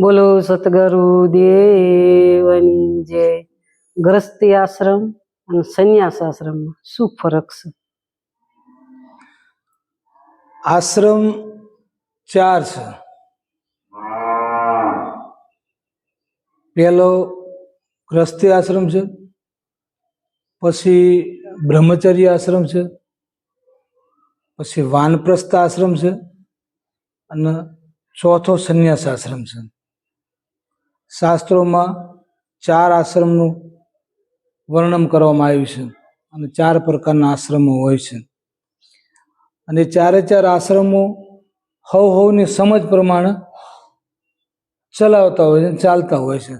બોલો સતગુરુ દેવની જય. ગ્રસ્તી આશ્રમ અને સંન્યાસ આશ્રમમાં શું ફરક છે? આશ્રમ ચાર છે. પહેલો ગ્રસ્તી આશ્રમ છે, પછી બ્રહ્મચર્ય આશ્રમ છે, પછી વાનપ્રસ્થ આશ્રમ છે, અને ચોથો સંન્યાસ આશ્રમ છે. શાસ્ત્રોમાં ચાર આશ્રમનું વર્ણન કરવામાં આવ્યું છે અને ચાર પ્રકારના આશ્રમો હોય છે. અને ચારે ચાર આશ્રમો હવ હવની સમજ પ્રમાણે ચલાવતા હોય છે ચાલતા હોય છે.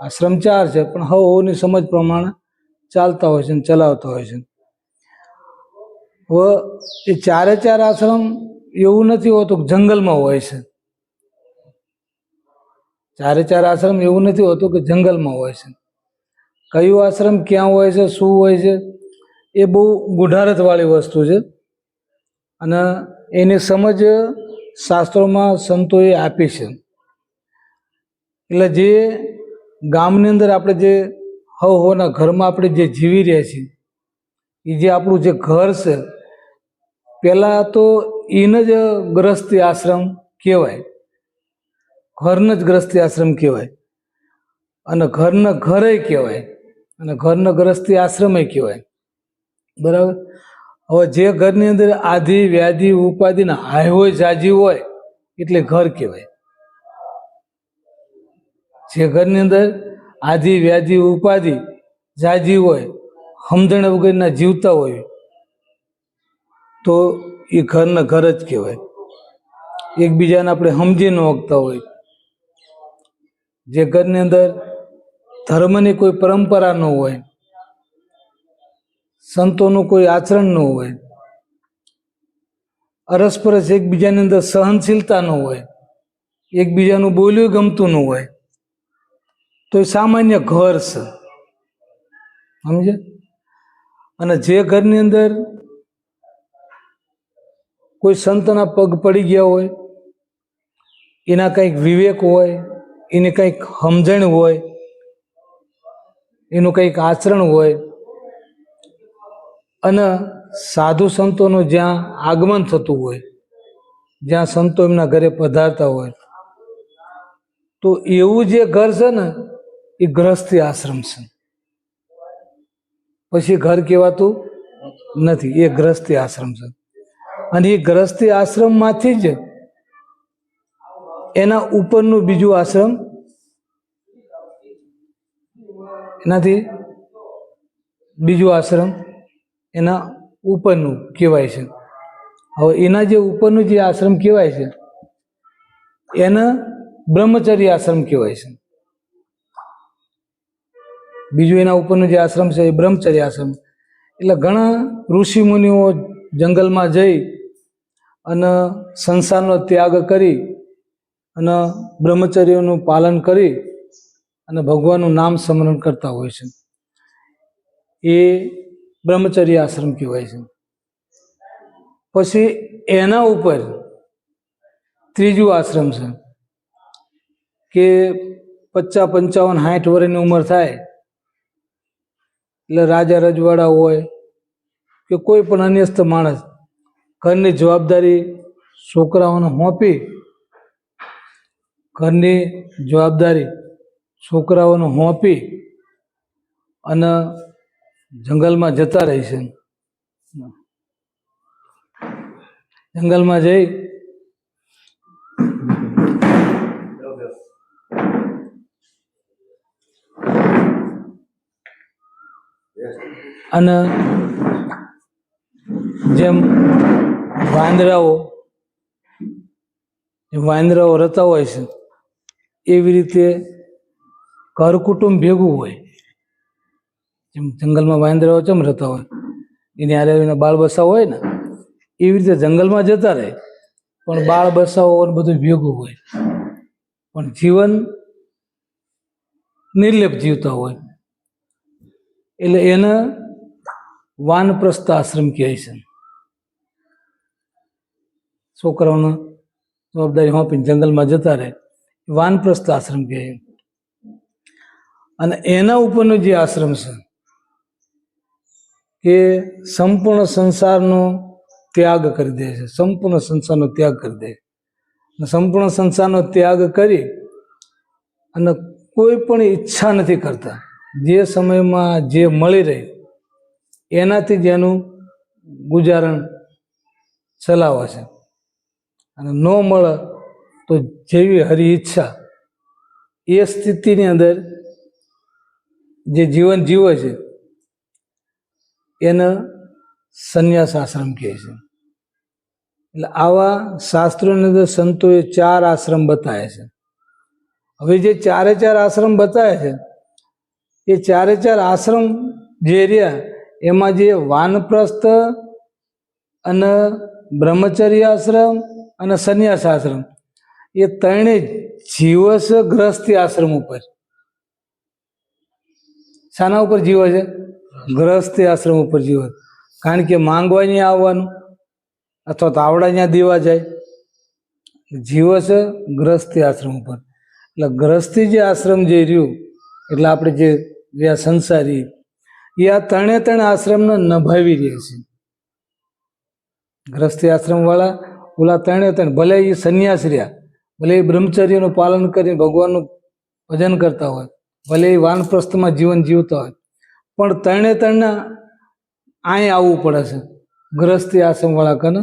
આશ્રમ ચાર છે પણ હવ હવની સમજ પ્રમાણે ચાલતા હોય છે અને ચલાવતા હોય છે. હવે એ ચારે ચાર આશ્રમ એવું નથી હોતું જંગલમાં હોય છે. ચારે ચાર આશ્રમ એવું નથી હોતું કે જંગલમાં હોય છે. કયું આશ્રમ ક્યાં હોય છે, શું હોય છે, એ બહુ ગુઢારતવાળી વસ્તુ છે. અને એની સમજ શાસ્ત્રોમાં સંતોએ આપી છે. એટલે જે ગામની અંદર આપણે જે હવ હોના ઘરમાં આપણે જે જીવી રહ્યા છીએ એ જે આપણું જે ઘર છે, પહેલાં તો એને જ ગ્રસ્તી આશ્રમ કહેવાય. ઘરને જ ગ્રસ્તી આશ્રમ કહેવાય. અને ઘરના ઘરે કહેવાય. અને ઘરના ગ્રસ્તી આશ્રમે કહેવાય. બરાબર? હવે જે ઘરની અંદર આધિ, વ્યાધિ ઉપાધિને હોય જાજી હોય, એટલે ઘર કહેવાય. જે ઘરની અંદર આધિ, વ્યાધિ, ઉપાધિ જાજી હોય સમજણ વગરના જીવતા હોય, તો એ ઘરના ઘર જ કહેવાય. એકબીજાને આપણે સમજી ન વખતા હોય. જે ઘરની અંદર ધર્મની કોઈ પરંપરા ન હોય, સંતોનું કોઈ આચરણ ન હોય, અરસપરસ એકબીજાની અંદર સહનશીલતા ન હોય, એકબીજાનું બોલ્યું ગમતું ન હોય, તો એ સામાન્ય ઘર છે. સમજે અને જે ઘરની અંદર કોઈ સંતના પગ પડી ગયા હોય, એના કંઈક વિવેક હોય એની કંઈક સમજણ હોય, એનું કંઈક આચરણ હોય, અને સાધુ સંતોનું જ્યાં આગમન થતું હોય, જ્યાં સંતો એમના ઘરે પધારતા હોય, તો એવું જે ઘર છે ને, એ ગ્રહસ્થી આશ્રમ છે. પછી ઘર કહેવાતું નથી, એ ગ્રહસ્થી આશ્રમ છે. અને એ ગ્રહસ્થી આશ્રમમાંથી જ એના ઉપરનું બીજું આશ્રમ? એનાથી બીજું આશ્રમ એના ઉપરનું કહેવાય છે. હવે એના જે ઉપરનું જે આશ્રમ કહેવાય છે, એને બ્રહ્મચર્ય આશ્રમ કહેવાય છે. બીજું એના ઉપરનું જે આશ્રમ છે એ બ્રહ્મચર્ય આશ્રમ. એટલે ઘણા ઋષિ મુનિઓ જંગલમાં જઈ અને સંસારનો ત્યાગ કરી અને બ્રહ્મચર્યનું પાલન કરી અને ભગવાનનું નામ સ્મરણ કરતા હોય છે. એ બ્રહ્મચર્ય આશ્રમ કહેવાય છે. પછી એના ઉપર ત્રીજું આશ્રમ છે કે પચાસ પંચાવન સાઠ વર્ષની ઉંમર થાય એટલે રાજા રજવાડા હોય કે કોઈ પણ અન્યસ્થ માણસ ઘરની જવાબદારી છોકરાઓને સોંપી ઘરની જવાબદારી છોકરાઓને હોંપી અને જંગલમાં જતા રહે છે. જંગલમાં જઈ અને જેમ વાંદરાઓ વાંદરાઓ રહેતા હોય છે એવી રીતે ઘર કુટુંબ ભેગું હોય, જેમ જંગલમાં વાંદરાઓ ચમ રહેતા હોય, એની એના બાળ બસાવ હોય ને, એવી રીતે જંગલમાં જતા રહે, પણ બાળ બસાવો બધું ભેગું હોય. પણ જીવન નિર્લેપ જીવતા હોય. એટલે એને વાનપ્રસ્થ આશ્રમ કહે છે. છોકરાઓને જવાબદારી સોંપીને જંગલમાં જતા રહે. વાનપ્રસ્થ આશ્રમ કહે. અને એના ઉપરનો જે આશ્રમ છે, કે સંપૂર્ણ સંસારનો ત્યાગ કરી દે છે. સંપૂર્ણ સંસારનો ત્યાગ કરી દે. સંપૂર્ણ સંસારનો ત્યાગ કરી અને કોઈ પણ ઈચ્છા નથી કરતા. જે સમયમાં જે મળી રહે, એનાથી જ એનું ગુજારણ ચલાવે છે. અને ન મળે તો જેવી હરી ઈચ્છા એ સ્થિતિની અંદર જે જીવન જીવે છે, એને સંન્યાસ આશ્રમ કહે છે. એટલે આવા શાસ્ત્રોની અંદર સંતોએ ચાર આશ્રમ બતાવ્યા છે. હવે જે ચારે ચાર આશ્રમ બતાવ્યા છે, એ ચારે ચાર આશ્રમ જે રહ્યા, એમાં જે વાનપ્રસ્થ અને બ્રહ્મચર્ય આશ્રમ અને સંન્યાસ આશ્રમ એ ત્રણે જીવસ ગ્રસ્તી આશ્રમ ઉપર. શાના ઉપર જીવો છે ગ્રસ્તી આશ્રમ ઉપર જીવે કારણ કે માંગવા નહીં આવવાનું, અથવા તો આવડા ત્યાં દેવા જાય. જીવો છે ગ્રસ્તી આશ્રમ ઉપર. એટલે ગ્રસ્તી જે આશ્રમ જે રહ્યું, એટલે આપણે જે રહ્યા સંસારી, એ આ ત્રણે ત્રણ આશ્રમને નભાવી રહ્યા છે. ગ્રસ્તી આશ્રમવાળા, ઓલા ત્રણે ત્રણ, ભલે એ સંન્યાસ રહ્યા ભલે એ બ્રહ્મચર્યનું પાલન કરીને ભગવાનનું ભજન કરતા હોય, ભલે એ વાનપ્રસ્થમાં જીવન જીવતા હોય, પણ ત્રણે ત્રણના અહીં આવવું પડે છે. ગ્રસ્તી આશ્રમ વાળા કને?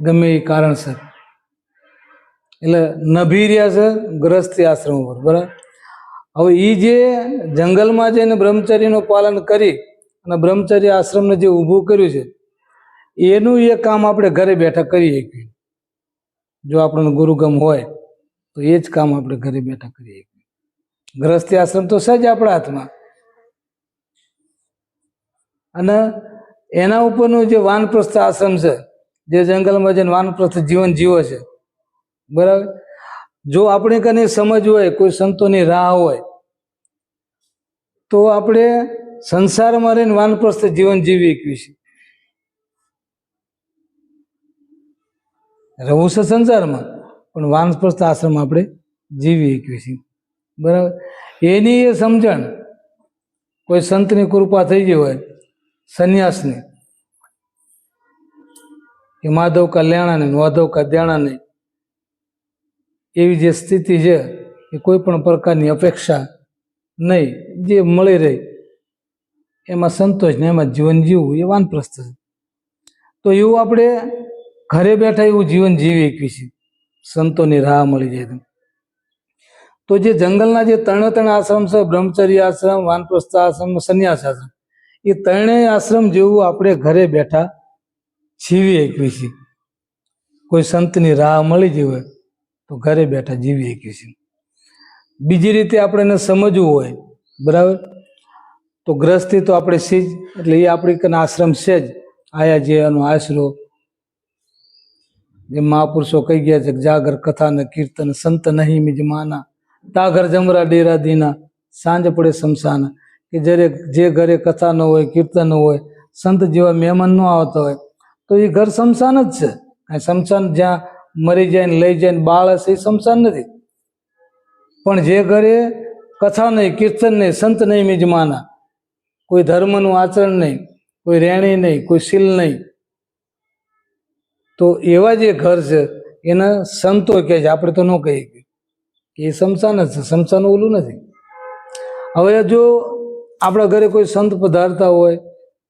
ગમે એ કારણસર. એટલે નભી રહ્યા છે ગ્રસ્તી આશ્રમ ઉપર, બરાબર? હવે એ જે જંગલમાં જઈને બ્રહ્મચર્યનું પાલન કરી અને બ્રહ્મચર્ય આશ્રમને જે ઊભું કર્યું છે, એનું એ કામ આપણે ઘરે બેઠા કરી શકીએ. જો આપણને ગુરુગમ હોય, તો એ જ કામ આપણે ઘરે બેઠા કરી શકીએ ગ્રસ્તી આશ્રમ તો સજ આપણા હાથમાં. અને એના ઉપરનું જે વાનપ્રસ્થ આશ્રમ છે, જે જંગલમાં જઈને વાનપ્રસ્થ જીવન જીવે છે, બરાબર? જો આપણે કને સમજ હોય, કોઈ સંતોની રાહ હોય, તો આપણે સંસારમાં રહીને વાનપ્રસ્થ જીવન જીવી શકીએ છીએ. રહું છે સંસારમાં, પણ વાનસ્પસ્થ આશ્રમ આપણે જીવી શકીએ છીએ. બરાબર? એની એ સમજણ, કોઈ સંતની કૃપા થઈ ગઈ હોય, સંન્યાસની, કે માધવ કલ્યાણાને માધવ કલ્યાણાને એવી જે સ્થિતિ છે, એ કોઈ પણ પ્રકારની અપેક્ષા નહીં, જે મળી રહી, એમાં સંતોષ ને એમાં જીવન જીવવું એ વાનપ્રસ્થ છે. તો એવું આપણે ઘરે બેઠા એવું જીવન જીવી શકીએ છીએ. સંતોની રાહ મળી જાય તો. જે જંગલના જે ત્રણે ત્રણ આશ્રમ છે, બ્રહ્મચર્ય આશ્રમ, વાનપ્રસ્થ આશ્રમ, સંન્યાસ આશ્રમ, એ ત્રણેય આશ્રમ જેવું આપણે ઘરે બેઠા જીવી શકીએ છીએ. કોઈ સંતની રાહ મળી જઈ હોય તો ઘરે બેઠા જીવી શકીએ છીએ. બીજી રીતે આપણે એને સમજવું હોય, બરાબર? તો ગ્રસ્તી તો આપણે સીજ, એટલે એ આપણી આશ્રમ છે જ. આયા જે એનો આશરો જે મહાપુરુષો કહી ગયા છે જાગર કથા ને કીર્તન, સંત નહીં મિજમાના તાઘર જમરા ડેરા દીના સાંજ પડે શમશાન. કે જ્યારે જે ઘરે કથા ન હોય, કીર્તન હોય, સંત જેવા મહેમાન ન આવતા હોય, તો એ ઘર શમશાન જ છે. કાંઈ શમશાન જ્યાં મરી જાય ને લઈ જાય ને બાળ હશે, એ શમશાન નથી. પણ જે ઘરે કથા નહીં, કીર્તન નહીં, સંત નહીં મિજમાના, કોઈ ધર્મનું આચરણ નહીં, કોઈ રહેણી નહીં, કોઈ શીલ નહીં તો એવા જે ઘર છે, એના સંતો કહે છે, આપણે તો ન કહીએ કે. એ શમશાન જ છે સમસાન ઓલું નથી. હવે જો આપણા ઘરે કોઈ સંત પધારતા હોય,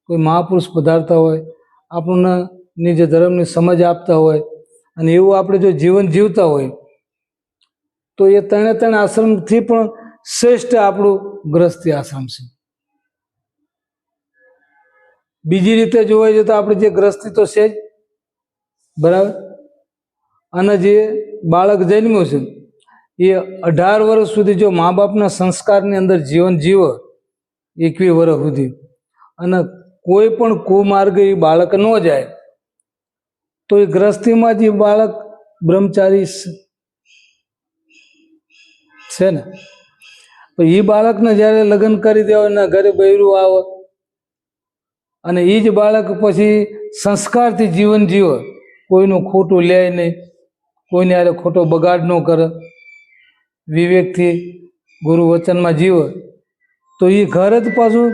કોઈ મહાપુરુષ પધારતા હોય, આપણને જે ધર્મની સમજ આપતા હોય, અને એવું આપણે જો જીવન જીવતા હોય, તો એ ત્રણે ત્રણ આશ્રમથી પણ શ્રેષ્ઠ આપણું ગ્રસ્તી આશ્રમ છે. બીજી રીતે જોવા જઈએ તો આપણે જે ગ્રસ્તી તો છે જ બરાબર? અને જે બાળક જન્મ્યું છે, એ અઢાર વર્ષ સુધી જો મા બાપના સંસ્કારની અંદર જીવન જીવો એકવી વર્ષ સુધી, અને કોઈ પણ કુમાર્ગ એ બાળક ન જાય, તો એ ગ્રસ્તીમાં જે બાળક બ્રહ્મચારી છે ને? તો એ બાળકને જ્યારે લગ્ન કરી દેવા એના ઘરે બૈરું આવે, અને એ જ બાળક પછી સંસ્કારથી જીવન જીવે કોઈનું ખોટું લે નહીં, કોઈને હારે ખોટો બગાડ ન કરે. વિવેકથી ગુરુ વચનમાં જીવે, તો એ ઘર જ પાછું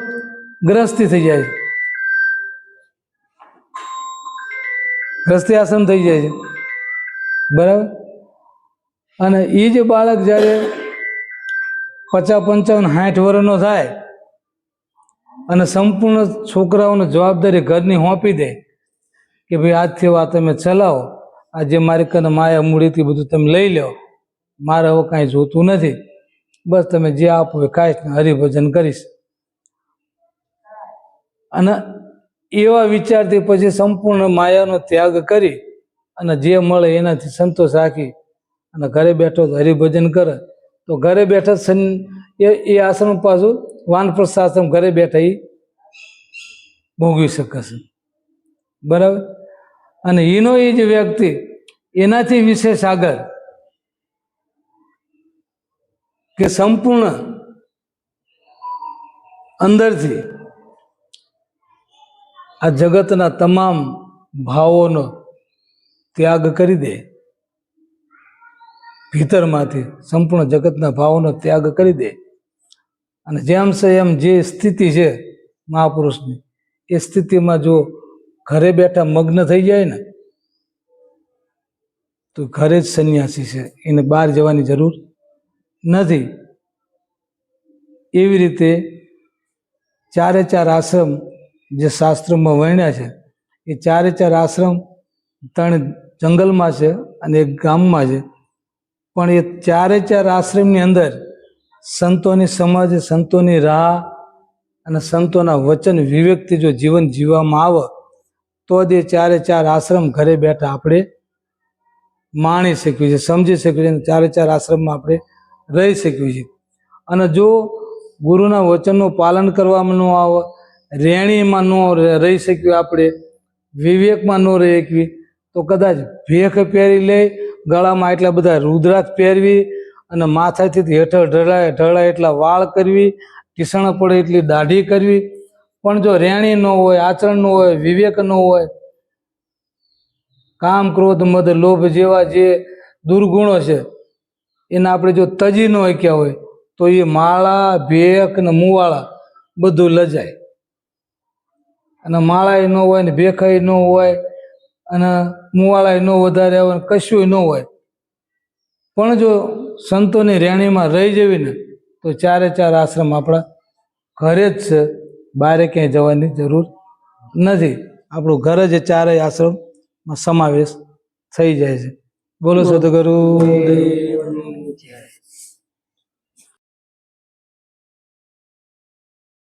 ગ્રસ્તી થઈ જાય ગ્રસ્તી આસન થઈ જાય છે. બરાબર? અને એ જે બાળક જ્યારે પચાસ પંચાવન સાઠ વર્ષનો થાય અને સંપૂર્ણ છોકરાઓને જવાબદારી ઘરની સોંપી દે કે ભાઈ આજથી આ તમે ચલાવો. આ જે મારી કને માયા મૂડીથી બધું તમે લઈ લો. મારે હવે કાંઈ જોતું નથી. બસ તમે જે આપો એ ખાઈશ ને, હરિભજન કરીશ. અને એવા વિચારથી પછી સંપૂર્ણ માયાનો ત્યાગ કરી અને જે મળે એનાથી સંતોષ રાખી અને ઘરે બેઠો હરિભજન કરે. તો ઘરે બેઠા સન, એ એ આશ્રમ પાછું વાનપ્રસ્થ આશ્રમ ઘરે બેઠા એ ભોગવી શકે છે. બરાબર? અને એનો એ જ વ્યક્તિ એનાથી વિશેષ આગળ કે સંપૂર્ણ અંદરથી આ જગતના તમામ ભાવોનો ત્યાગ કરી દે. ભીતરમાંથી સંપૂર્ણ જગતના ભાવોનો ત્યાગ કરી દે. અને જેમ છે એમ જે સ્થિતિ છે મહાપુરુષની, એ સ્થિતિમાં જો ઘરે બેઠા મગ્ન થઈ જાય ને, તો ઘરે જ સંન્યાસી છે. એને બહાર જવાની જરૂર નથી. એવી રીતે ચારે ચાર આશ્રમ જે શાસ્ત્રોમાં વર્ણ્યા છે, એ ચારે ચાર આશ્રમ ત્રણ જંગલમાં છે અને એક ગામમાં છે. પણ એ ચારે ચાર આશ્રમની અંદર સંતોની સમાજ સંતોની રાહ અને સંતોના વચન વિવેકથી જો જીવન જીવવામાં આવે તો જ એ ચારે ચાર આશ્રમ ઘરે બેઠા આપણે માણી શકીએ છીએ, સમજી છીએ અને ચારે ચાર આશ્રમમાં આપણે રહી શકીએ છીએ. અને જો ગુરુના વચનનું પાલન કરવામાં ન આવે, રેણીમાં ન રહી શક્યું આપણે, વિવેકમાં ન રહી શકીએ, તો કદાચ ભેખ પહેરી લે, ગળામાં એટલા બધા રુદ્રાક્ષ પહેરવી અને માથાથી હેઠળ ઢળાય ઢળાય એટલા વાળ કરવી, ટીસણ પડે એટલી દાઢી કરવી પણ જો રેણી ન હોય, આચરણ ન હોય, વિવેક ન હોય, કામ, ક્રોધ, મદ, લોભ જેવા જે દુર્ગુણો છે, એને આપણે જો તજી ન શક્યા હોય, તો એ માળા, ભેખ ને મુવાળા બધું લજાય. અને માળાય ન હોય ને ભેખાય ન હોય, અને મુવાળાય ન વધારે ને કશું ન હોય. પણ જો સંતોની રેણીમાં રહી જવી ને, તો ચારે ચાર આશ્રમ આપણા ઘરે જ છે. બહારે ક્યાંય જવાની જરૂર નથી. આપણું ઘર જ ચારેય આશ્રમમાં સમાવેશ થઈ જાય છે. બોલો. સદગુરુ.